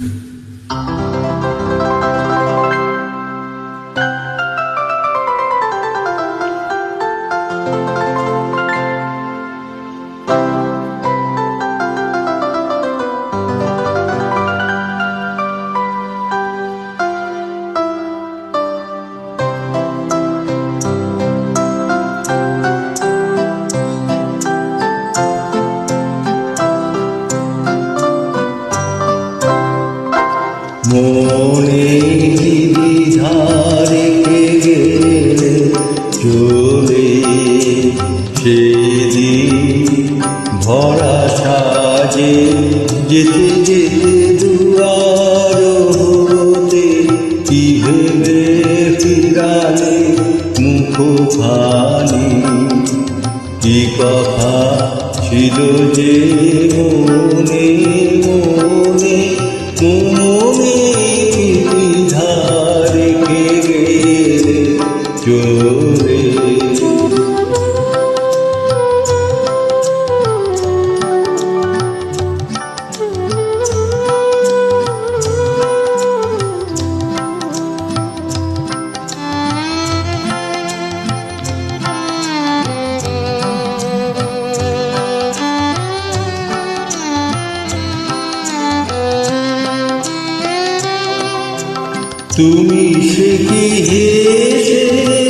Mm-hmm. মনে ধারে গেলে চলে সেদিন ভরা সাজে যেতে যেতে দুয়ার হতে কি ভেবে ফিরালে মুখ খানি কি কথা ছিল যে মনে মনে তুমি সে কি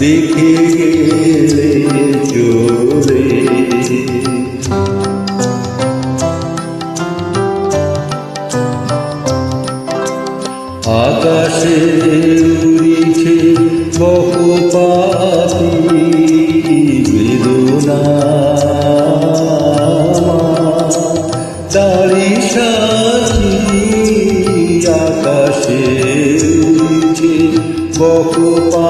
দেখে গেলে চলে আকাশে উড়িছে বহু পাখি বেদনা। তারি সাথী আকাশে উড়িছে বহু পাখি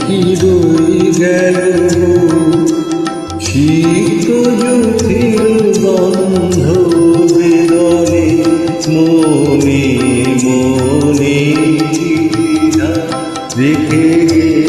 কি রই গেল? শীত জ্যোতির বন্ধ বেদনে মনে মনে রেখে গেলে